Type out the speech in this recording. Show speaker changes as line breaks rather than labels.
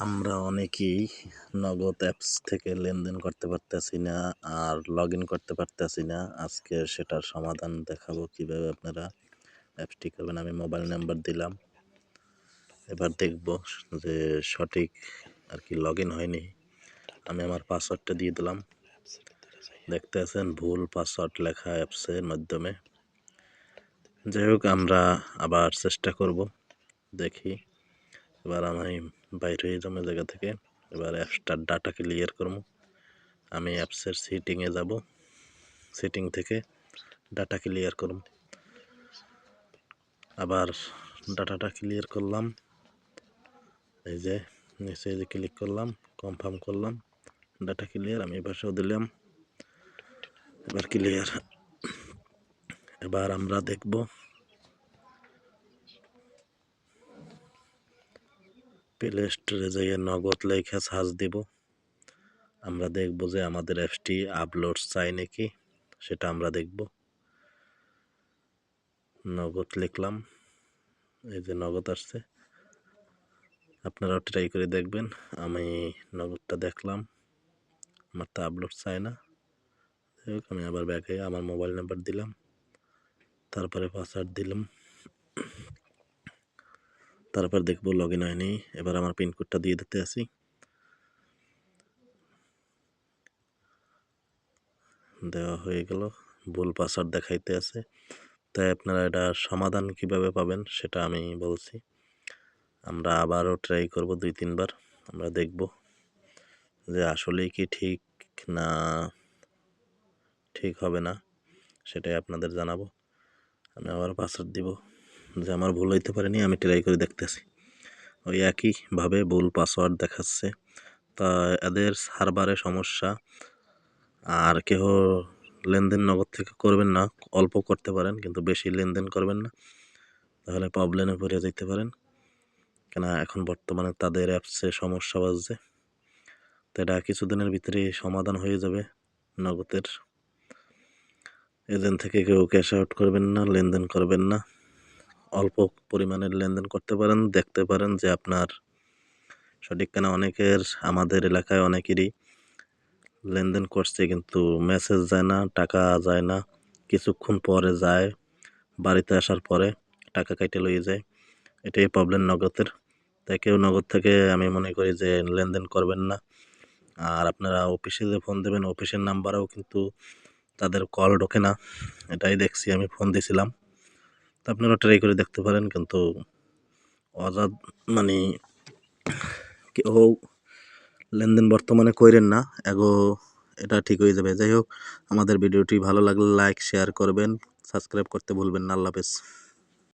আমরা অনেকেই নগদ অ্যাপস থেকে লেনদেন করতে পারতেছি না আর লগ ইন করতে পারতেছি না। আজকে সেটার সমাধান দেখাবো কীভাবে আপনারা অ্যাপসটি করবেন। আমি মোবাইল নাম্বার দিলাম। এবার দেখব যে সঠিক আর কি লগ ইন হয়নি। আমি আমার পাসওয়ার্ডটা দিয়ে দিলাম। দেখতে আছেন ভুল পাসওয়ার্ড লেখা অ্যাপসের মাধ্যমে। যাই হোক, আমরা আবার চেষ্টা করব। দেখি। এবার আমি বাইরে যাব জায়গা থেকে। এবার অ্যাপসটার ডাটা ক্লিয়ার করব। আমি অ্যাপসের সেটিংয়ে যাব। সেটিং থেকে ডাটা ক্লিয়ার করব। আবার ডাটাটা ক্লিয়ার করলাম। এই যে নিচে যে ক্লিক করলাম কনফার্ম করলাম ডাটা ক্লিয়ার আমি এপাশেও দিলাম। এবার ক্লিয়ার এবার আমরা দেখব প্লে স্টোরে যাইয়ে নগদ লেখা সার্চ দিব। আমরা দেখব যে আমাদের অ্যাপসটি আপলোড চাই নাকি সেটা আমরা দেখব। নগদ লিখলাম, এই যে নগদ আসছে। আপনারাও ট্রাই করে দেখবেন, আমি নগদটা দেখলাম, আমার তো আপলোড চাই না। আমি আবার ব্যাগে আমার মোবাইল নাম্বার দিলাম, তারপরে পাসওয়ার্ড দিলাম। তারপর দেখব লগ ইন হয়নি। এবার আমার পিনকোডটা দিয়ে দিতে আসি। দেওয়া হয়ে গেল। ভুল পাসওয়ার্ড দেখাইতে আছে। তাই আপনারা এটা সমাধান কীভাবে পাবেন সেটা আমি বলছি। আমরা আবারও ট্রাই করব দুই, তিনবার। আমরা দেখব যে আসলেই কি ঠিক না ঠিক হবে না, সেটাই আপনাদের জানাব। আমি আবার পাসওয়ার্ড দিব। যে আমার ভুল হইতে পারেনি, আমি ট্রাই করে দেখতেছি। ওই একইভাবে ভুল পাসওয়ার্ড দেখাচ্ছে। তা এদের সার্ভারে সমস্যা। আর কেউ লেনদেন নগদ থেকে করবেন না, অল্প করতে পারেন, কিন্তু বেশি লেনদেন করবেন না। তাহলে প্রবলেমে পড়ে যেতে পারেন। কেন এখন বর্তমানে তাদের অ্যাপসে সমস্যা বাজছে। তো এটা কিছুদিনের ভিতরে সমাধান হয়ে যাবে নগদের। এজেন্ট থেকে কেউ ক্যাশ আউট করবেন না, লেনদেন করবেন না। অল্প পরিমাণের লেনদেন করতে পারেন, দেখতে পারেন যে আপনার সঠিক কেনা। অনেকের, আমাদের এলাকায় অনেকেরই লেনদেন করছে কিন্তু মেসেজ যায় না, টাকা যায় না। কিছুক্ষণ পরে যায়, বাড়িতে আসার পরে টাকা কেটে লইয়ে যায়। এটাই প্রবলেম নগদের। তাই কেউ নগদ থেকে আমি মনে করি যে লেনদেন করবেন না। আর আপনারা অফিসে যে ফোন দেবেন অফিসের নাম্বারেও কিন্তু তাদের কল ঢোকে না। এটাই দেখছি, আমি ফোন দিয়েছিলাম আপনারা ট্রাই করে দেখতে পারেন, কিন্তু অজাদ মানে কেউ লেনদেন বর্তমানে করেন না, এগো, এটা ঠিক হয়ে যাবে। যাই হোক, আমাদের ভিডিওটি ভালো লাগলে লাইক শেয়ার করবেন সাবস্ক্রাইব করতে ভুলবেন না। আল্লাহ হাফেজ।